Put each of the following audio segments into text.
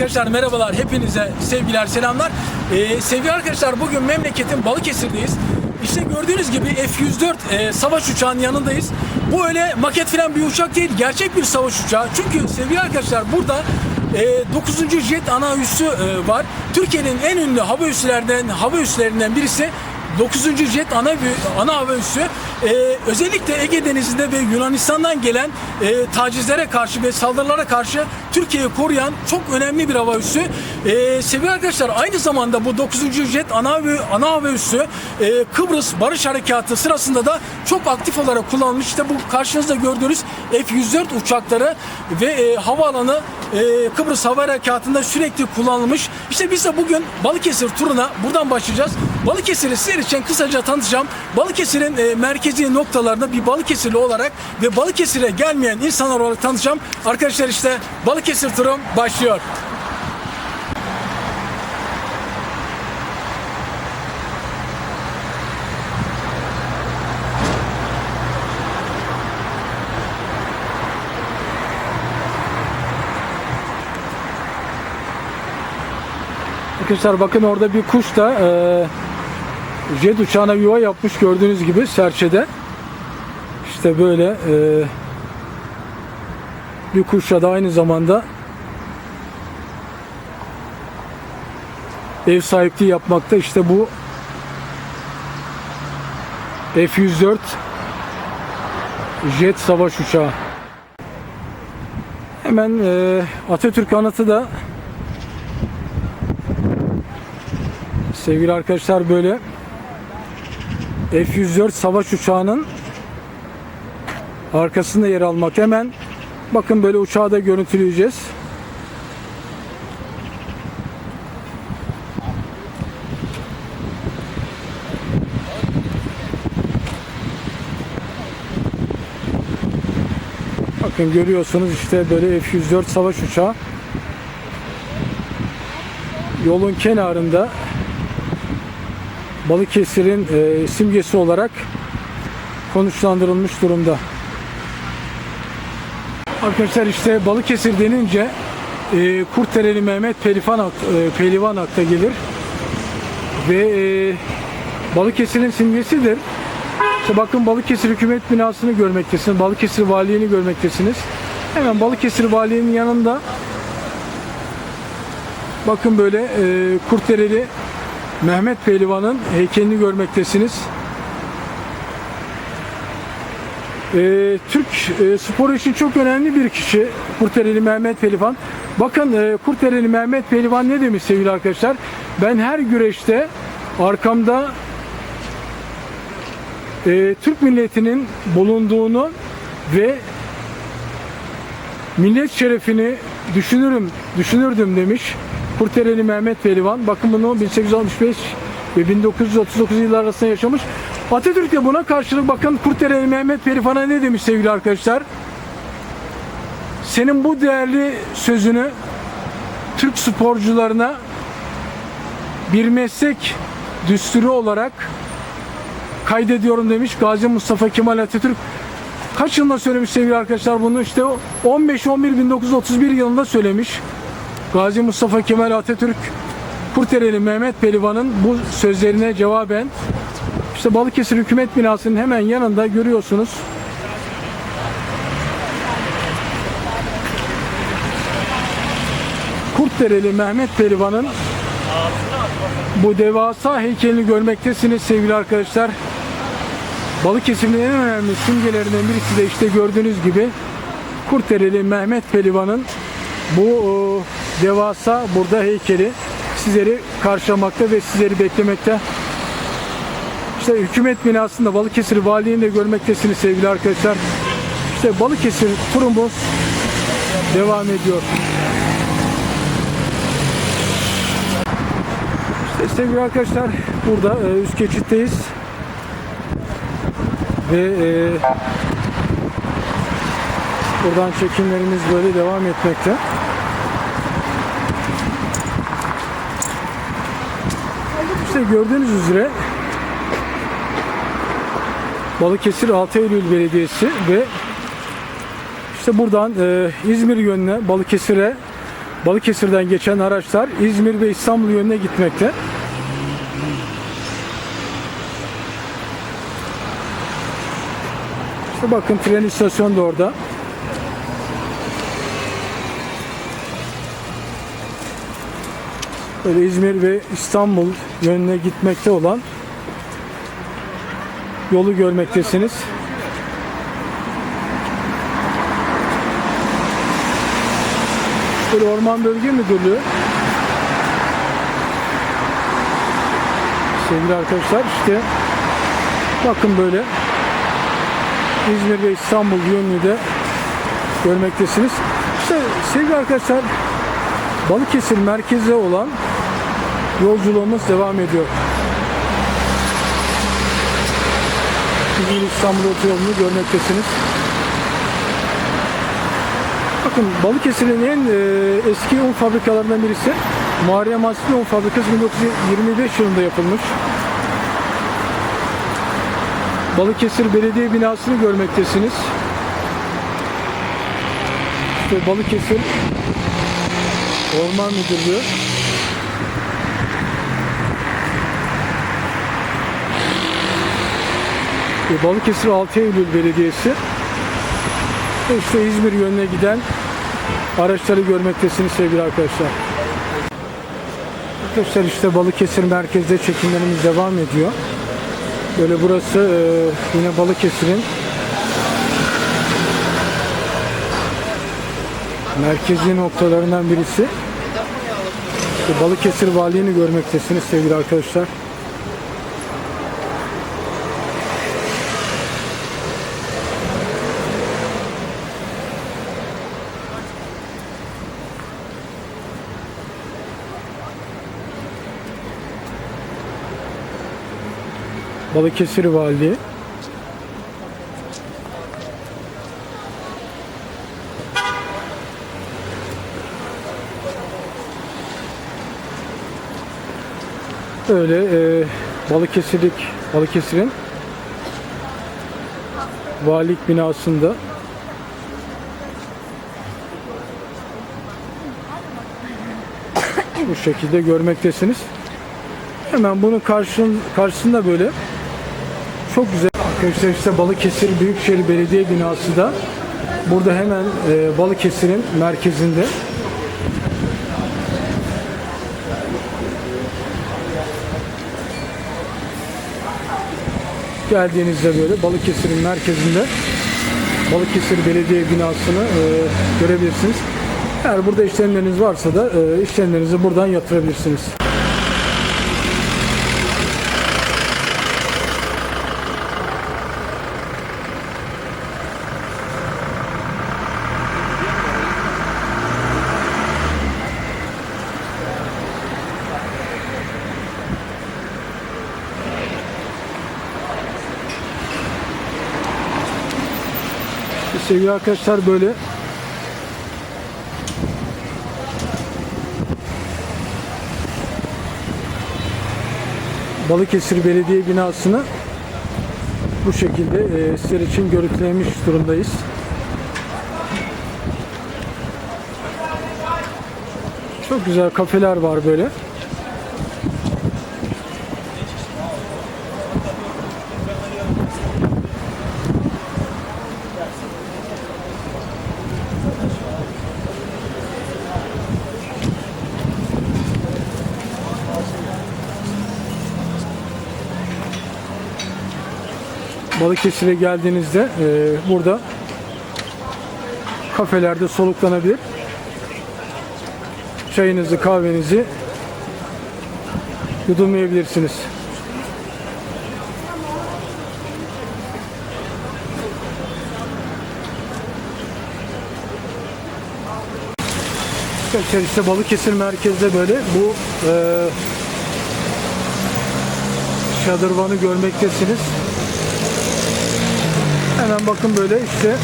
Arkadaşlar merhabalar hepinize sevgiler selamlar. Ee, sevgili arkadaşlar bugün memleketin Balıkesir'deyiz. İşte gördüğünüz gibi F-104 e, savaş uçağının yanındayız. Bu öyle maket falan bir uçak değil gerçek bir savaş uçağı. Çünkü sevgili arkadaşlar burada e, 9. jet ana üssü e, var. Türkiye'nin en ünlü hava üslerden hava üslerinden birisi 9. jet ana ana hava üssü e, özellikle Ege Denizi'nde ve Yunanistan'dan gelen e, tacizlere karşı ve saldırılara karşı Türkiye'yi koruyan çok önemli bir hava üssü. E, sevgili arkadaşlar aynı zamanda bu 9. jet ana hava, ana hava üssü e, Kıbrıs Barış Harekatı sırasında da çok aktif olarak kullanılmış. İşte bu karşınızda gördüğünüz F-104 uçakları ve e, havaalanı e, Kıbrıs Hava Harekatı'nda sürekli kullanılmış. İşte biz de bugün Balıkesir turuna buradan başlayacağız. Balıkesir'i sizler için kısaca tanıtacağım. Balıkesir'in e, merkezi noktalarında bir Balıkesirli olarak ve Balıkesir'e gelmeyen insanlar olarak tanıtacağım. Arkadaşlar işte Balıkesir turum başlıyor. Arkadaşlar bakın orada bir kuş da e, jet uçağına yuva yapmış gördüğünüz gibi serçede. İşte böyle e, bir kuşla da aynı zamanda ev sahipliği yapmakta. İşte bu F-104 jet savaş uçağı. Hemen e, Atatürk anıtı da Sevgili arkadaşlar böyle F-104 savaş uçağının arkasında yer almak. Hemen bakın böyle uçağı da görüntüleyeceğiz. Bakın görüyorsunuz işte böyle F-104 savaş uçağı yolun kenarında Balıkesir'in e, simgesi olarak konuşlandırılmış durumda. Arkadaşlar işte Balıkesir denince e, Kurtdereli Mehmet Pelivan, e, Pelivan akla gelir. Ve e, Balıkesir'in simgesidir. İşte bakın Balıkesir Hükümet binasını görmektesiniz. Balıkesir Valiliğini görmektesiniz. Hemen Balıkesir Valiliğinin yanında bakın böyle e, Kurtdereli Mehmet Pehlivan'ın heykelini görmektesiniz. Ee, Türk e, sporu için çok önemli bir kişi Kurtdereli Mehmet Pehlivan. Bakın e, Kurtdereli Mehmet Pehlivan ne demiş sevgili arkadaşlar? Ben her güreşte arkamda e, Türk milletinin bulunduğunu ve millet şerefini düşünürüm, düşünürdüm demiş. Kurtereli Mehmet Pehlivan. Bakın bunu 1865 ve 1939 yıllar arasında yaşamış. Atatürk de buna karşılık bakın Kurtereli Mehmet Pehlivan'a ne demiş sevgili arkadaşlar? Senin bu değerli sözünü Türk sporcularına bir meslek düsturu olarak kaydediyorum demiş Gazi Mustafa Kemal Atatürk. Kaç yılında söylemiş sevgili arkadaşlar bunu işte 15-11-1931 yılında söylemiş. Gazi Mustafa Kemal Atatürk Kurtereli Mehmet Pehlivan'ın bu sözlerine cevaben işte Balıkesir Hükümet Binası'nın hemen yanında görüyorsunuz. Kurtdereli Mehmet Pehlivan'ın bu devasa heykelini görmektesiniz sevgili arkadaşlar. Balıkesir'in en önemli simgelerinden birisi de işte gördüğünüz gibi Kurtdereli Mehmet Pehlivan'ın bu e, devasa burada heykeli sizleri karşılamakta ve sizleri beklemekte. İşte hükümet binasında Balıkesir Valiliğini de görmektesiniz sevgili arkadaşlar. İşte Balıkesir turumuz devam ediyor. İşte sevgili arkadaşlar burada e, üst geçitteyiz. Ve e, buradan çekimlerimiz böyle devam etmekte. İşte gördüğünüz üzere Balıkesir 6 Eylül Belediyesi ve işte buradan e, İzmir yönüne Balıkesir'e Balıkesir'den geçen araçlar İzmir ve İstanbul yönüne gitmekte. İşte bakın tren istasyonu da orada. Böyle İzmir ve İstanbul yönüne gitmekte olan yolu görmektesiniz. Böyle Orman Bölge Müdürlüğü. Sevgili arkadaşlar işte bakın böyle İzmir ve İstanbul yönünü de görmektesiniz. İşte sevgili arkadaşlar Balıkesir merkeze olan yolculuğumuz devam ediyor. İzmir İstanbul otoyolunu görmektesiniz. Bakın Balıkesir'in en e, eski un fabrikalarından birisi Muharrem Asli Un Fabrikası 1925 yılında yapılmış. Balıkesir Belediye binasını görmektesiniz. İşte Balıkesir Orman Müdürlüğü. Balıkesir 6 Eylül Belediyesi. İşte İzmir yönüne giden araçları görmektesiniz sevgili arkadaşlar. Arkadaşlar işte Balıkesir merkezde çekimlerimiz devam ediyor. Böyle burası e, yine Balıkesir'in merkezi noktalarından birisi. İşte Balıkesir Valiliğini görmektesiniz sevgili arkadaşlar. Balıkesir Valiliği. Öyle e, Balıkesirlik Balıkesir'in valilik binasında bu şekilde görmektesiniz. Hemen bunun karşın, karşısında böyle çok güzel arkadaşlar işte Balıkesir Büyükşehir Belediye binası da burada hemen e, Balıkesir'in merkezinde. Geldiğinizde böyle Balıkesir'in merkezinde Balıkesir Belediye binasını e, görebilirsiniz. Eğer burada işlemleriniz varsa da e, işlemlerinizi buradan yatırabilirsiniz. Sevgili arkadaşlar böyle Balıkesir Belediye binasını bu şekilde e, sizler için görüntülemiş durumdayız. Çok güzel kafeler var böyle. Balıkesir'e geldiğinizde e, burada kafelerde soluklanabilir. Çayınızı, kahvenizi yudumlayabilirsiniz. Arkadaşlar Balıkesir merkezde böyle bu e, şadırvanı görmektesiniz. Hemen bakın böyle işte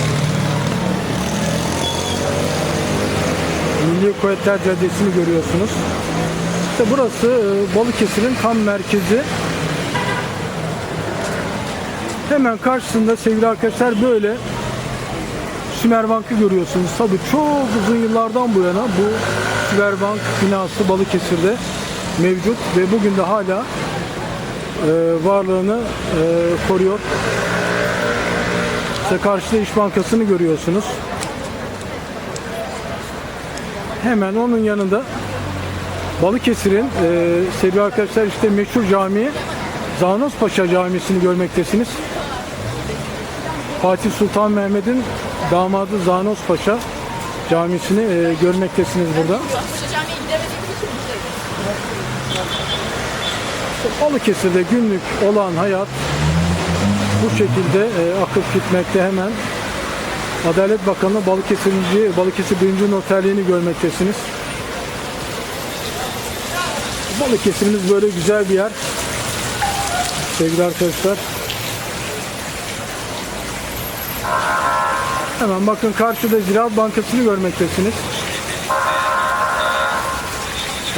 Milli Kuvvetler Caddesi'ni görüyorsunuz. İşte burası e, Balıkesir'in tam merkezi. Hemen karşısında sevgili arkadaşlar böyle Sümerbank'ı görüyorsunuz. Tabii çok uzun yıllardan bu yana bu Süperbank binası Balıkesir'de mevcut ve bugün de hala e, varlığını e, koruyor. İşte karşıda İş Bankası'nı görüyorsunuz. Hemen onun yanında Balıkesir'in e, sevgili arkadaşlar işte meşhur cami Zanos Paşa Camisi'ni görmektesiniz. Fatih Sultan Mehmet'in damadı Zanos Paşa Camisi'ni e, görmektesiniz burada. Balıkesir'de günlük olan hayat bu şekilde e, akıp gitmekte hemen. Adalet Bakanı Balıkesir'inci, Balıkesir 1. Noterliğini görmektesiniz. Balıkesir'imiz böyle güzel bir yer. Sevgili arkadaşlar. Hemen bakın karşıda Ziraat Bankası'nı görmektesiniz.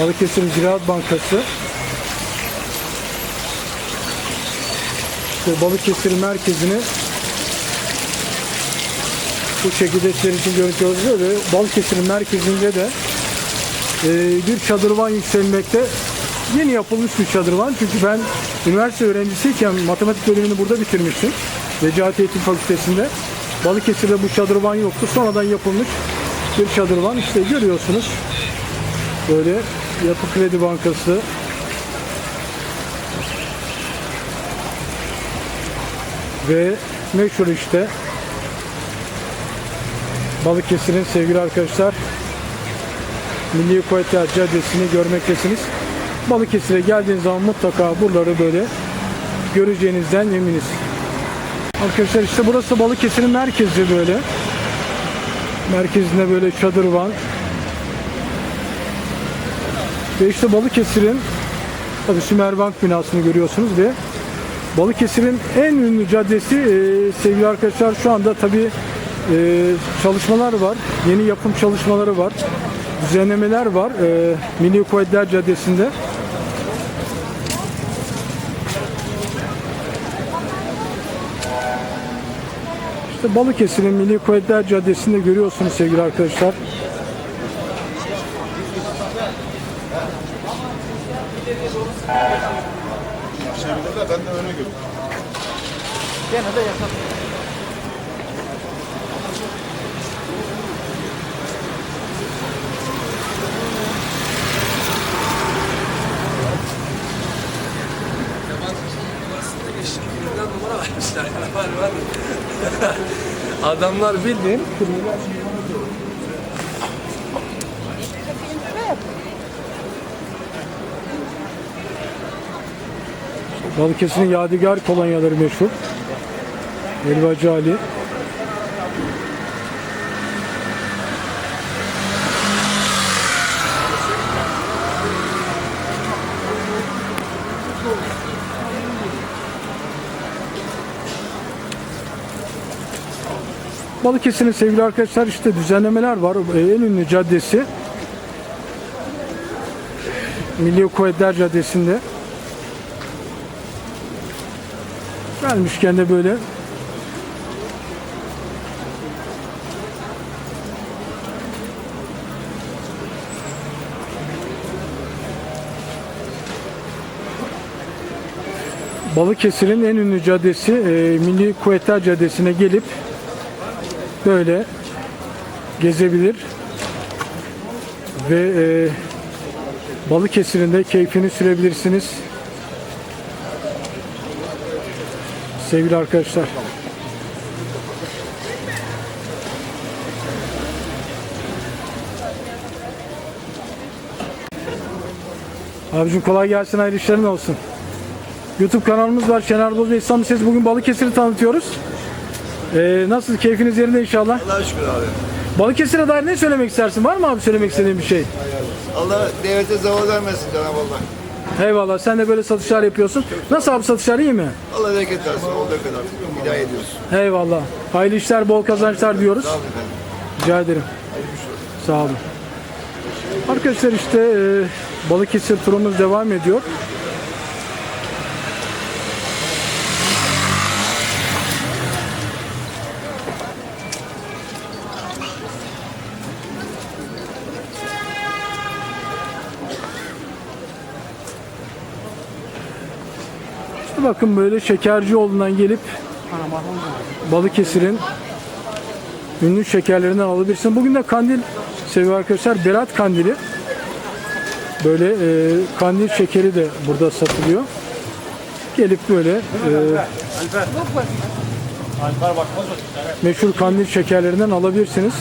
Balıkesir Ziraat Bankası. İşte Balıkesir merkezini bu şekilde sizler için görüntülüyoruz ve Balıkesir'in merkezinde de e, bir çadırvan yükselmekte. Yeni yapılmış bir çadırvan. Çünkü ben üniversite öğrencisiyken matematik bölümünü burada bitirmiştim. Necati Eğitim Fakültesi'nde. Balıkesir'de bu çadırvan yoktu. Sonradan yapılmış bir çadırvan. İşte görüyorsunuz. Böyle Yapı Kredi Bankası, ve meşhur işte Balıkesir'in sevgili arkadaşlar Milli Kuvvetler Caddesi'ni görmektesiniz. Balıkesir'e geldiğiniz zaman mutlaka buraları böyle göreceğinizden eminiz. Arkadaşlar işte burası Balıkesir'in merkezi böyle. Merkezinde böyle çadır var. Ve işte Balıkesir'in tabii Sümerbank binasını görüyorsunuz ve Balıkesir'in en ünlü caddesi e, sevgili arkadaşlar şu anda tabi çalışmalar var. Yeni yapım çalışmaları var. Düzenlemeler var. E, Milli Kuvvetler Caddesi'nde. İşte Balıkesir'in Milli Kuvvetler Caddesi'nde görüyorsunuz sevgili arkadaşlar. Çevirdiler ben de öyle gördüm. Gene de var. Adamlar bildiğin Balıkesir'in yadigar kolonyaları meşhur. Helvacı Ali. Balıkesir'in sevgili arkadaşlar işte düzenlemeler var. Ee, En ünlü caddesi Milli Kuvvetler Caddesi'nde. Gelmişken de böyle Balıkesir'in en ünlü caddesi e, Milli Kuvvetler Caddesi'ne gelip böyle gezebilir ve e, Balıkesir'in de keyfini sürebilirsiniz. Sevgili arkadaşlar. Abicim kolay gelsin, hayırlı işlerin olsun. YouTube kanalımız var. Şener Boz ve İslam Ses. Bugün Balıkesir'i tanıtıyoruz. Ee, nasıl? Keyfiniz yerinde inşallah. Allah'a şükür abi. Balıkesir'e dair ne söylemek istersin? Var mı abi söylemek istediğin bir şey? Allah devlete zavallı vermesin Cenab-ı Allah. Eyvallah. Sen de böyle satışlar yapıyorsun. Nasıl abi satışlar iyi mi? Allah bereket versin olduğu kadar. Hidayet ediyoruz. Eyvallah. Hayırlı işler, bol kazançlar diyoruz. Sağ olun efendim. Rica ederim. Sağ olun. Arkadaşlar işte e, Balıkesir turumuz devam ediyor. Bakın böyle Şekercioğlu'ndan gelip Balıkesir'in ünlü şekerlerinden alabilirsin. Bugün de kandil seviyor arkadaşlar. Berat kandili. Böyle e, kandil şekeri de burada satılıyor. Gelip böyle e, meşhur kandil şekerlerinden alabilirsiniz.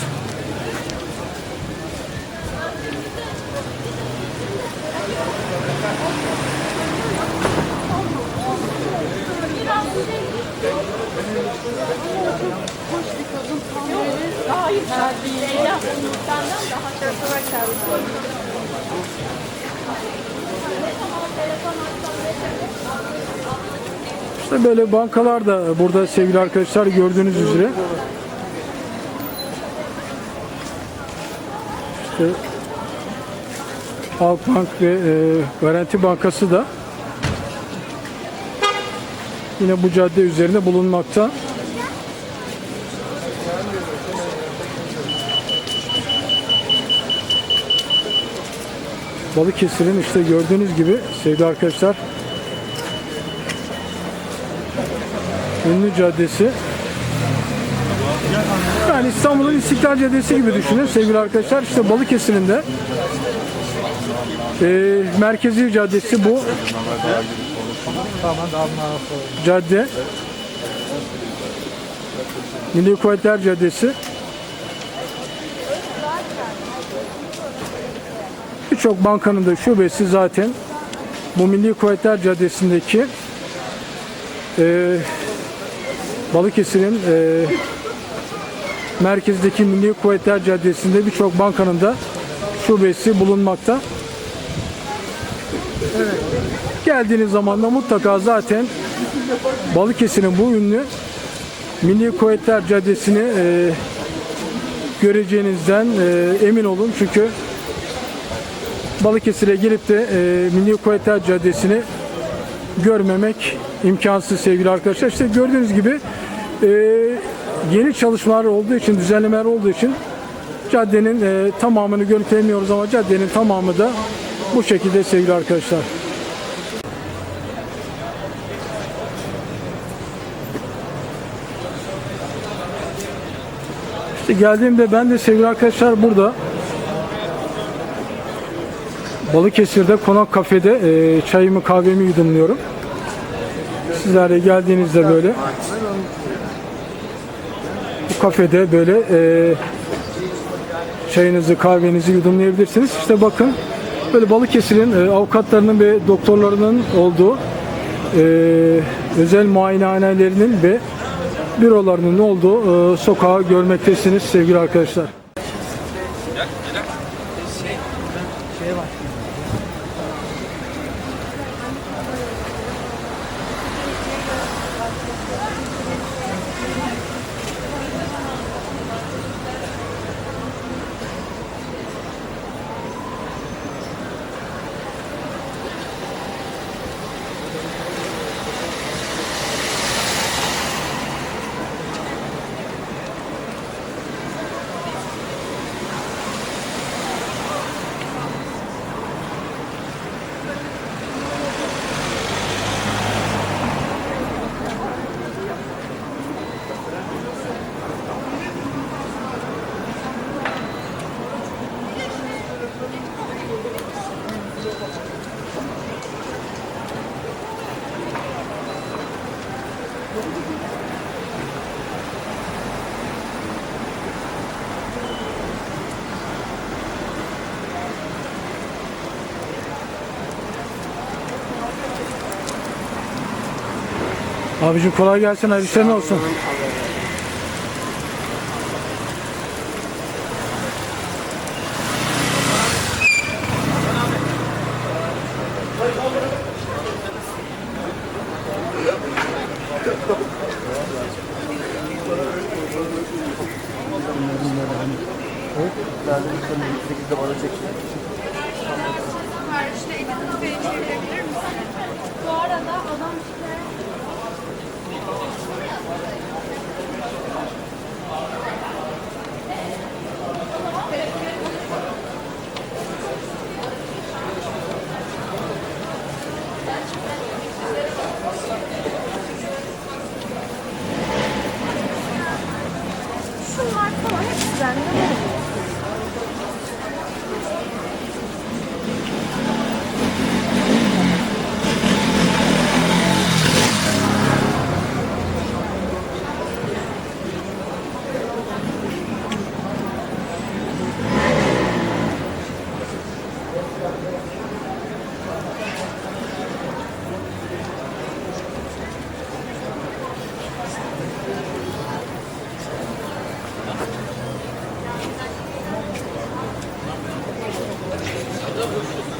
Böyle bankalar da burada sevgili arkadaşlar gördüğünüz üzere. İşte Halkbank ve e, Garanti Bankası da yine bu cadde üzerinde bulunmakta. Balıkesir'in işte gördüğünüz gibi sevgili arkadaşlar Ünlü Caddesi. Yani İstanbul'un İstiklal Caddesi gibi düşünün sevgili arkadaşlar. İşte Balıkesir'in de e, merkezi caddesi bu. Cadde. Milli Kuvvetler Caddesi. Birçok bankanın da şubesi zaten bu Milli Kuvvetler Caddesi'ndeki e, Balıkesir'in e, merkezdeki Milli Kuvvetler Caddesi'nde birçok bankanın da şubesi bulunmakta. Geldiğiniz zaman da mutlaka zaten Balıkesir'in bu ünlü Milli Kuvvetler Caddesi'ni e, göreceğinizden e, emin olun. Çünkü Balıkesir'e gelip de e, Milli Kuvvetler Caddesi'ni görmemek imkansız sevgili arkadaşlar. İşte gördüğünüz gibi e, yeni çalışmalar olduğu için, düzenlemeler olduğu için caddenin e, tamamını görüntülemiyoruz ama caddenin tamamı da bu şekilde sevgili arkadaşlar. İşte geldiğimde ben de sevgili arkadaşlar burada Balıkesir'de Konak Kafe'de e, çayımı kahvemi yudumluyorum. Sizler de geldiğinizde böyle kafede böyle e, çayınızı kahvenizi yudumlayabilirsiniz. İşte bakın böyle Balıkesir'in e, avukatlarının ve doktorlarının olduğu e, özel muayenehanelerinin ve bürolarının olduğu e, sokağı görmektesiniz sevgili arkadaşlar. Abicim kolay gelsin, hayırlı olsun. Bu arada adam işte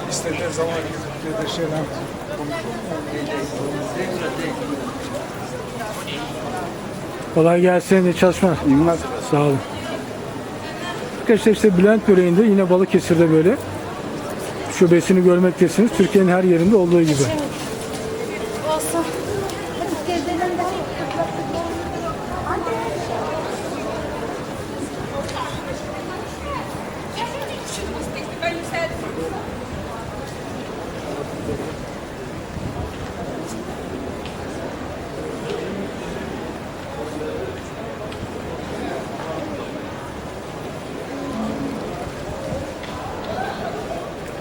İstediğin zaman gidip de şeyler Kolay gelsin, iyi çalışmalar. Sağ olun. Arkadaşlar işte Bülent Böreği'nde yine Balıkesir'de böyle şubesini görmektesiniz. Türkiye'nin her yerinde olduğu gibi. Olsun. Hadi gezelim de.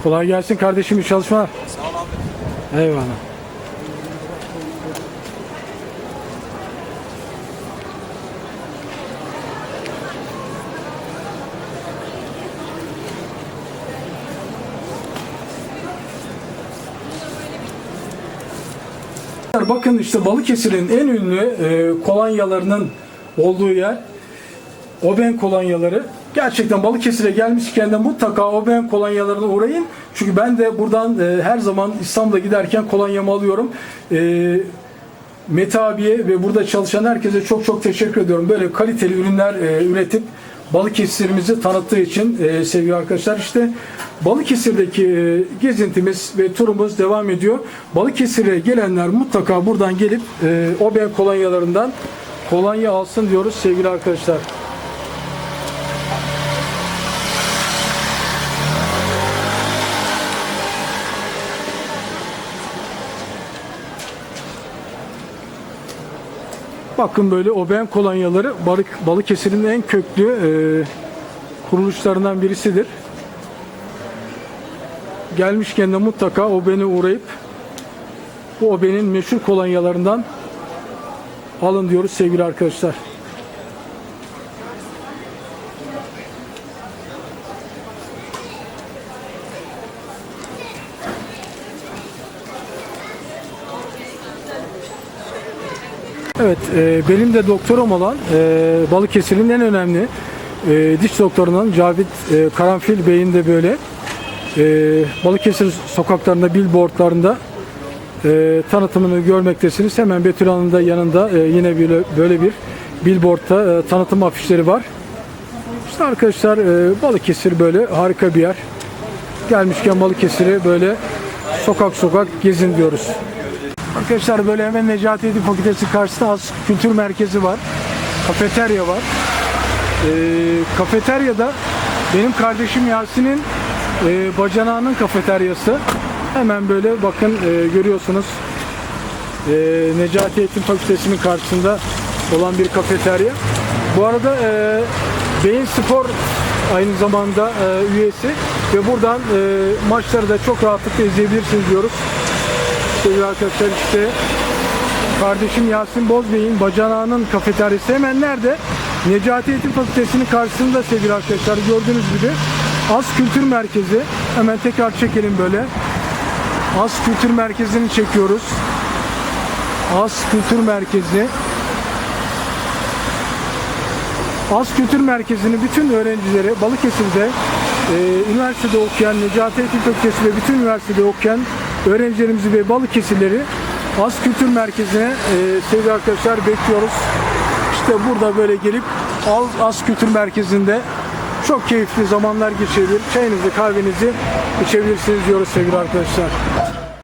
Kolay gelsin kardeşim, çalışmalar. Sağ ol abi. Eyvallah. Bakın işte Balıkesir'in en ünlü e, kolonyalarının olduğu yer Oben kolonyaları. Gerçekten Balıkesir'e gelmişken de mutlaka Oben kolonyalarına uğrayın. Çünkü ben de buradan e, her zaman İstanbul'a giderken kolonyamı alıyorum. E, Mete abiye ve burada çalışan herkese çok çok teşekkür ediyorum. Böyle kaliteli ürünler e, üretip Balıkesir'imizi tanıttığı için e, sevgili arkadaşlar işte Balıkesir'deki e, gezintimiz ve turumuz devam ediyor. Balıkesir'e gelenler mutlaka buradan gelip e, Oben kolonyalarından kolonya alsın diyoruz sevgili arkadaşlar. Bakın böyle Oben kolonyaları Balık, Balıkesir'in en köklü e, kuruluşlarından birisidir. Gelmişken de mutlaka Oben'e uğrayıp bu Oben'in meşhur kolonyalarından alın diyoruz sevgili arkadaşlar. Evet, e, benim de doktorum olan e, Balıkesir'in en önemli e, diş doktorundan Cavit e, Karanfil Bey'in de böyle e, Balıkesir sokaklarında, billboardlarında e, tanıtımını görmektesiniz. Hemen Betül Hanım'ın da yanında e, yine böyle, böyle bir billboardta e, tanıtım afişleri var. İşte arkadaşlar e, Balıkesir böyle harika bir yer. Gelmişken Balıkesir'i böyle sokak sokak gezin diyoruz. Arkadaşlar böyle hemen Necati Edip Fakültesi karşısında az kültür merkezi var. Kafeterya var. Ee, kafeteryada benim kardeşim Yasin'in e, bacanağının kafeteryası. Hemen böyle bakın e, görüyorsunuz. E, Necati Eğitim Fakültesi'nin karşısında olan bir kafeterya. Bu arada e, Beyin Spor aynı zamanda e, üyesi ve buradan e, maçları da çok rahatlıkla izleyebilirsiniz diyoruz. Sevgili arkadaşlar işte. Kardeşim Yasin Bozbey'in bacanağının kafeteryası hemen nerede? Necati Eğitim Fakültesi'nin karşısında sevgili arkadaşlar gördüğünüz gibi. Az Kültür Merkezi. Hemen tekrar çekelim böyle. Az Kültür Merkezi'ni çekiyoruz. Az Kültür Merkezi. Az Kültür Merkezi'nin bütün öğrencileri Balıkesir'de e, üniversitede okuyan, Necati Eğitim Fakültesi ve bütün üniversitede okuyan öğrencilerimizi ve Balıkesirleri Az Kültür Merkezi'ne e, sevgili arkadaşlar bekliyoruz. İşte burada böyle gelip Az, Kültür Merkezi'nde çok keyifli zamanlar geçirebilir. Çayınızı, kahvenizi içebilirsiniz diyoruz sevgili arkadaşlar.